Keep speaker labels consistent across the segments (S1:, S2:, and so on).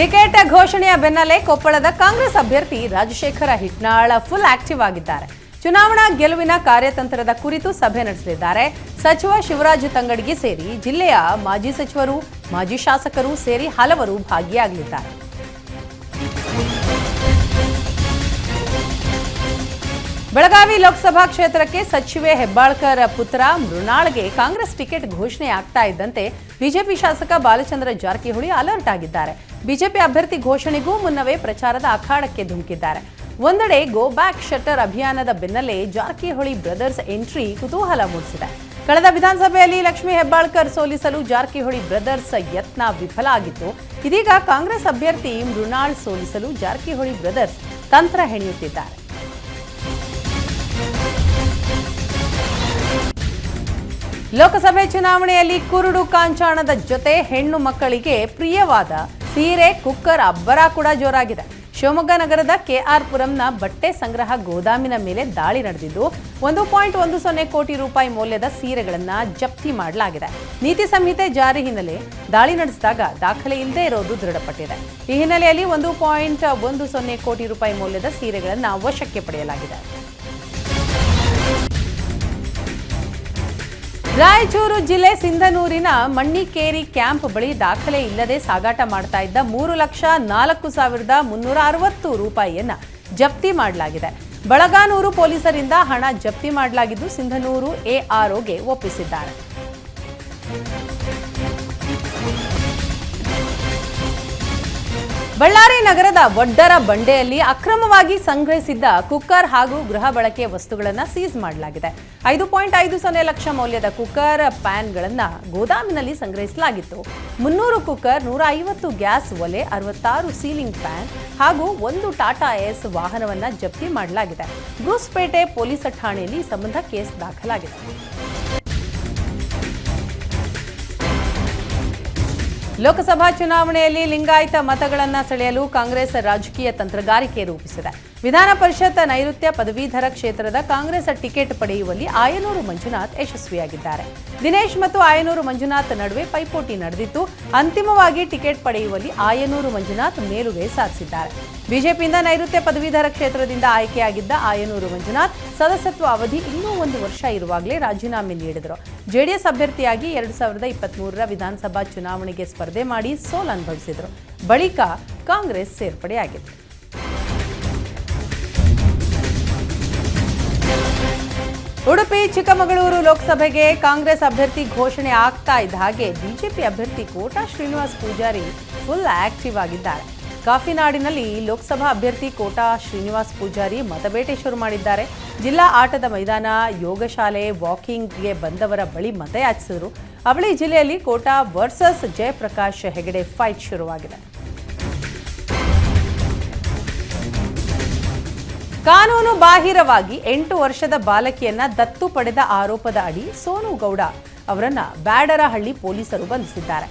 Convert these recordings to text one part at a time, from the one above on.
S1: Ticket ಘೋಷಣೆಯ ಬೆನ್ನಲ್ಲೇ ಕೊಪ್ಪಳದ ಕಾಂಗ್ರೆಸ್ ಅಭ್ಯರ್ಥಿ ರಾಜಶೇಖರ ಹಿಟ್ನಾಳ ಫುಲ್ ಆಕ್ಟಿವ್ ಆಗಿದ್ದಾರೆ. ಚುನಾವಣಾ ಗೆಲುವಿನ ಕಾರ್ಯತಂತ್ರದ ಕುರಿತು ಸಭೆ ನಡೆಸಲಿದ್ದಾರೆ. ಸಚಿವ ಶಿವರಾಜ್ ತಂಗಡಿಗೆ ಸೇರಿ ಜಿಲ್ಲೆಯ ಮಾಜಿ ಸಚಿವರು, ಮಾಜಿ ಶಾಸಕರು ಸೇರಿ ಹಲವರು ಭಾಗಿಯಾಗಲಿದ್ದಾರೆ. ಬೆಳಗಾವಿ ಲೋಕಸಭಾ ಕ್ಷೇತ್ರಕ್ಕೆ ಸಚಿವೆ ಹೆಬ್ಬಾಳ್ಕರ್ ಪುತ್ರ ಮೃಣಾಳ್ಗೆ ಕಾಂಗ್ರೆಸ್ ಟಿಕೆಟ್ ಘೋಷಣೆ ಆಗ್ತಾ ಇದ್ದಂತೆ ಬಿಜೆಪಿ ಶಾಸಕ ಬಾಲಚಂದ್ರ ಜಾರಕಿಹೊಳಿ ಅಲರ್ಟ್ ಆಗಿದ್ದಾರೆ. ಬಿಜೆಪಿ ಅಭ್ಯರ್ಥಿ ಘೋಷಣೆಗೂ ಮುನ್ನವೇ ಪ್ರಚಾರದ ಅಖಾಡಕ್ಕೆ ಧುಮುಕಿದ್ದಾರೆ. ಒಂದೆಡೆ ಗೋ ಬ್ಯಾಕ್ ಶಟರ್ ಅಭಿಯಾನದ ಬೆನ್ನಲ್ಲೇ ಜಾರಕಿಹೊಳಿ ಬ್ರದರ್ಸ್ ಎಂಟ್ರಿ ಕುತೂಹಲ ಮೂಡಿಸಿದೆ. ಕಳೆದ ವಿಧಾನಸಭೆಯಲ್ಲಿ ಲಕ್ಷ್ಮೀ ಹೆಬ್ಬಾಳ್ಕರ್ ಸೋಲಿಸಲು ಜಾರಕಿಹೊಳಿ ಬ್ರದರ್ಸ್ ಯತ್ನ ವಿಫಲ ಆಗಿತ್ತು. ಇದೀಗ ಕಾಂಗ್ರೆಸ್ ಅಭ್ಯರ್ಥಿ ಮೃಣಾಳ್ ಸೋಲಿಸಲು ಜಾರಕಿಹೊಳಿ ಬ್ರದರ್ಸ್ ತಂತ್ರ ಹೆಣೆಯುತ್ತಿದ್ದಾರೆ. ಲೋಕಸಭೆ ಚುನಾವಣೆಯಲ್ಲಿ ಕುರುಡು ಕಾಂಚಾಣದ ಜೊತೆ ಹೆಣ್ಣು ಮಕ್ಕಳಿಗೆ ಪ್ರಿಯವಾದ ಸೀರೆ, ಕುಕ್ಕರ್, ಅಬ್ಬರ ಕೂಡ ಜೋರಾಗಿದೆ. ಶಿವಮೊಗ್ಗ ನಗರದ ಕೆಆರ್ ಪುರಂನ ಬಟ್ಟೆ ಸಂಗ್ರಹ ಗೋದಾಮಿನ ಮೇಲೆ ದಾಳಿ ನಡೆದಿದ್ದು, ಒಂದು ಪಾಯಿಂಟ್ ಒಂದು ಸೊನ್ನೆ ಕೋಟಿ ರೂಪಾಯಿ ಮೌಲ್ಯದ ಸೀರೆಗಳನ್ನು ಜಪ್ತಿ ಮಾಡಲಾಗಿದೆ. ನೀತಿ ಸಂಹಿತೆ ಜಾರಿ ಹಿನ್ನೆಲೆ ದಾಳಿ ನಡೆಸಿದಾಗ ದಾಖಲೆ ಇಲ್ಲದೆ ಇರೋದು ದೃಢಪಟ್ಟಿದೆ. ಈ ಹಿನ್ನೆಲೆಯಲ್ಲಿ ಒಂದು ಪಾಯಿಂಟ್ ಒಂದು ಸೊನ್ನೆ ಕೋಟಿ ರೂಪಾಯಿ ಮೌಲ್ಯದ ಸೀರೆಗಳನ್ನು ವಶಕ್ಕೆ ಪಡೆಯಲಾಗಿದೆ. ರಾಯಚೂರು ಜಿಲ್ಲೆ ಸಿಂಧನೂರಿನ ಮಣ್ಣಿಕೇರಿ ಕ್ಯಾಂಪ್ ಬಳಿ ದಾಖಲೆ ಇಲ್ಲದೆ ಸಾಗಾಟ ಮಾಡ್ತಾ ಇದ್ದ ಮೂರು ಲಕ್ಷ ನಾಲ್ಕು ಸಾವಿರದ ಮುನ್ನೂರ ಅರವತ್ತು ರೂಪಾಯಿಯನ್ನ ಜಪ್ತಿ ಮಾಡಲಾಗಿದೆ. ಬಳಗಾನೂರು ಪೊಲೀಸರಿಂದ ಹಣ ಜಪ್ತಿ ಮಾಡಲಾಗಿದ್ದು ಸಿಂಧನೂರು ಎಆರ್ಒಗೆ ಒಪ್ಪಿಸಿದ್ದಾರೆ. ಬಳ್ಳಾರಿ ನಗರದ ಒಡ್ಡರ ಬಂಡೆಯಲ್ಲಿ ಅಕ್ರಮವಾಗಿ ಸಂಗ್ರಹಿಸಿದ್ದ ಕುಕ್ಕರ್ ಹಾಗೂ ಗೃಹ ಬಳಕೆ ವಸ್ತುಗಳನ್ನು ಸೀಸ್ ಮಾಡಲಾಗಿದೆ. ಐದು ಪಾಯಿಂಟ್ ಐದು ಸೊನ್ನೆ ಲಕ್ಷ ಮೌಲ್ಯದ ಕುಕ್ಕರ್ ಪ್ಯಾನ್ಗಳನ್ನು ಗೋದಾಮಿನಲ್ಲಿ ಸಂಗ್ರಹಿಸಲಾಗಿತ್ತು. ಮುನ್ನೂರು ಕುಕ್ಕರ್, ನೂರ ಐವತ್ತು ಗ್ಯಾಸ್ ಒಲೆ, ಅರವತ್ತಾರು ಸೀಲಿಂಗ್ ಫ್ಯಾನ್ ಹಾಗೂ ಒಂದು ಟಾಟಾ ಎಸ್ ವಾಹನವನ್ನು ಜಪ್ತಿ ಮಾಡಲಾಗಿದೆ. ಬ್ರೂಸ್ಪೇಟೆ ಪೊಲೀಸ್ ಠಾಣೆಯಲ್ಲಿ ಸಂಬಂಧ ಕೇಸ್ ದಾಖಲಾಗಿದೆ. ಲೋಕಸಭಾ ಚುನಾವಣೆಯಲ್ಲಿ ಲಿಂಗಾಯತ ಮತಗಳನ್ನು ಸೆಳೆಯಲು ಕಾಂಗ್ರೆಸ್ ರಾಜಕೀಯ ತಂತ್ರಗಾರಿಕೆ ರೂಪಿಸಿದೆ. ವಿಧಾನ ಪರಿಷತ್ ನೈಋತ್ಯ ಪದವೀಧರ ಕ್ಷೇತ್ರದ ಕಾಂಗ್ರೆಸ್ ಟಿಕೆಟ್ ಪಡೆಯುವಲ್ಲಿ ಆಯನೂರು ಮಂಜುನಾಥ್ ಯಶಸ್ವಿಯಾಗಿದ್ದಾರೆ. ದಿನೇಶ್ ಮತ್ತು ಆಯನೂರು ಮಂಜುನಾಥ್ ನಡುವೆ ಪೈಪೋಟಿ ನಡೆದಿತ್ತು ಅಂತಿಮವಾಗಿ ಟಿಕೆಟ್ ಪಡೆಯುವಲ್ಲಿ ಆಯನೂರು ಮಂಜುನಾಥ್ ಮೇಲುಗೈ ಸಾಧಿಸಿದ್ದಾರೆ ಬಿಜೆಪಿಯಿಂದ ನೈಋತ್ಯ ಪದವೀಧರ ಕ್ಷೇತ್ರದಿಂದ ಆಯ್ಕೆಯಾಗಿದ್ದ ಆಯನೂರು ಮಂಜುನಾಥ್ ಸದಸ್ಯತ್ವ ಅವಧಿ ಇನ್ನೂ ಒಂದು ವರ್ಷ ಇರುವಾಗಲೇ ರಾಜೀನಾಮೆ ನೀಡಿದರು. ಜೆಡಿಎಸ್ ಅಭ್ಯರ್ಥಿಯಾಗಿ ಎರಡು ಸಾವಿರದ ಇಪ್ಪತ್ಮೂರರ ವಿಧಾನಸಭಾ ಚುನಾವಣೆಗೆ ಸ್ಪರ್ಧೆ ಮಾಡಿ ಸೋಲನುಭವಿಸಿದರು. ಬಳಿಕ ಕಾಂಗ್ರೆಸ್ ಸೇರ್ಪಡೆಯಾಗಿತ್ತು ಉಡುಪಿ, ಚಿಕ್ಕಮಗಳೂರು ಲೋಕಸಭೆಗೆ ಕಾಂಗ್ರೆಸ್ ಅಭ್ಯರ್ಥಿ ಘೋಷಣೆ ಆಗ್ತಾ ಇದ್ದ ಹಾಗೆ ಬಿಜೆಪಿ ಅಭ್ಯರ್ಥಿ ಕೋಟಾ ಶ್ರೀನಿವಾಸ್ ಪೂಜಾರಿ ಫುಲ್ ಆಕ್ಟಿವ್ ಆಗಿದ್ದಾರೆ. ಕಾಫಿನಾಡಿನಲ್ಲಿ ಲೋಕಸಭಾ ಅಭ್ಯರ್ಥಿ ಕೋಟಾ ಶ್ರೀನಿವಾಸ್ ಪೂಜಾರಿ ಮತಬೇಟೆ ಶುರು ಮಾಡಿದ್ದಾರೆ. ಜಿಲ್ಲಾ ಆಟದ ಮೈದಾನ ಯೋಗಶಾಲೆ ವಾಕಿಂಗ್ಗೆ ಬಂದವರ ಬಳಿ ಮತಯಾಚಿಸಿದರು. ಅವಳಿ ಜಿಲ್ಲೆಯಲ್ಲಿ ಕೋಟಾ ವರ್ಸಸ್ ಜಯಪ್ರಕಾಶ್ ಹೆಗಡೆ ಫೈಟ್ ಶುರುವಾಗಿದೆ. ಕಾನೂನು ಬಾಹಿರವಾಗಿ ಎಂಟು ವರ್ಷದ ಬಾಲಕಿಯನ್ನ ದತ್ತು ಪಡೆದ ಆರೋಪದ ಅಡಿ ಸೋನು ಗೌಡ ಅವರನ್ನ ಬ್ಯಾಡರಹಳ್ಳಿ ಪೊಲೀಸರು ಬಂಧಿಸಿದ್ದಾರೆ.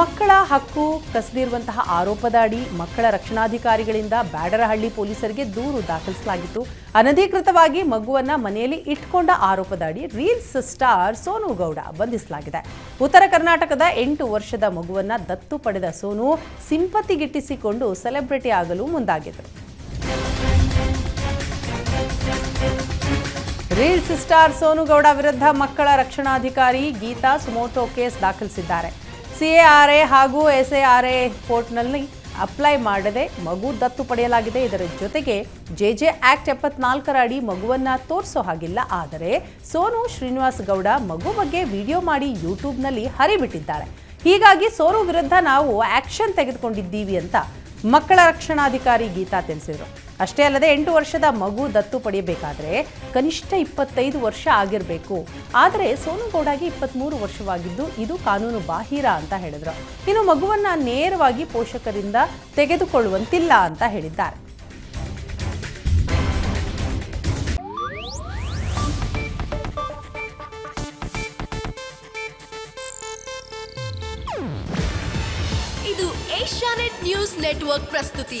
S1: ಮಕ್ಕಳ ಹಕ್ಕು ಕಸದಿರುವಂತಹ ಆರೋಪದ ಅಡಿ ಮಕ್ಕಳ ರಕ್ಷಣಾಧಿಕಾರಿಗಳಿಂದ ಬ್ಯಾಡರಹಳ್ಳಿ ಪೊಲೀಸರಿಗೆ ದೂರು ದಾಖಲಿಸಲಾಗಿತ್ತು. ಅನಧಿಕೃತವಾಗಿ ಮಗುವನ್ನ ಮನೆಯಲ್ಲಿ ಇಟ್ಕೊಂಡ ಆರೋಪದ ಅಡಿ ರೀಲ್ಸ್ ಸ್ಟಾರ್ ಸೋನು ಗೌಡ ಬಂಧಿಸಲಾಗಿದೆ. ಉತ್ತರ ಕರ್ನಾಟಕದ ಎಂಟು ವರ್ಷದ ಮಗುವನ್ನ ದತ್ತು ಪಡೆದ ಸೋನು ಸಿಂಪತಿಗಿಟ್ಟಿಸಿಕೊಂಡು ಸೆಲೆಬ್ರಿಟಿ ಆಗಲು ಮುಂದಾಗಿದ್ದರು ರೀಲ್ಸ್ ಸ್ಟಾರ್ ಸೋನುಗೌಡ ವಿರುದ್ಧ ಮಕ್ಕಳ ರಕ್ಷಣಾಧಿಕಾರಿ ಗೀತಾ ಸುಮೋಟೋ ಕೇಸ್ ದಾಖಲಿಸಿದ್ದಾರೆ. ಸಿಎಆರ್ಎ ಹಾಗೂ ಎಸ್ಎಆರ್ಎ ಕೋರ್ಟ್ನಲ್ಲಿ ಅಪ್ಲೈ ಮಾಡದೆ ಮಗು ದತ್ತು ಪಡೆಯಲಾಗಿದೆ. ಇದರ ಜೊತೆಗೆ ಜೆಜೆ ಆಕ್ಟ್ ಎಪ್ಪತ್ನಾಲ್ಕರ ಅಡಿ ಮಗುವನ್ನ ತೋರಿಸೋ ಹಾಗಿಲ್ಲ. ಆದರೆ ಸೋನು ಶ್ರೀನಿವಾಸ್ ಗೌಡ ಮಗು ಬಗ್ಗೆ ವಿಡಿಯೋ ಮಾಡಿ ಯೂಟ್ಯೂಬ್ನಲ್ಲಿ ಹರಿಬಿಟ್ಟಿದ್ದಾರೆ. ಹೀಗಾಗಿ ಸೋನು ವಿರುದ್ಧ ನಾವು ಆಕ್ಷನ್ ತೆಗೆದುಕೊಂಡಿದ್ದೀವಿ ಅಂತ ಮಕ್ಕಳ ರಕ್ಷಣಾಧಿಕಾರಿ ಗೀತಾ ತಿಳಿಸಿದರು. ಅಷ್ಟೇ ಅಲ್ಲದೆ ಎಂಟು ವರ್ಷದ ಮಗು ದತ್ತು ಪಡೆಯಬೇಕಾದ್ರೆ ಕನಿಷ್ಠ ಇಪ್ಪತ್ತೈದು ವರ್ಷ ಆಗಿರಬೇಕು. ಆದರೆ ಸೋನುಗೌಡಗೆ ಇಪ್ಪತ್ತ್ಮೂರು ವರ್ಷವಾಗಿದ್ದು ಇದು ಕಾನೂನು ಬಾಹಿರ ಅಂತ ಹೇಳಿದರು. ಇನ್ನು ಮಗುವನ್ನು ನೇರವಾಗಿ ಪೋಷಕರಿಂದ ತೆಗೆದುಕೊಳ್ಳುವಂತಿಲ್ಲ ಅಂತ ಹೇಳಿದ್ದಾರೆ.
S2: ಇದು ಏಷ್ಯಾನೆಟ್ ನ್ಯೂಸ್ ನೆಟ್ವರ್ಕ್ ಪ್ರಸ್ತುತಿ.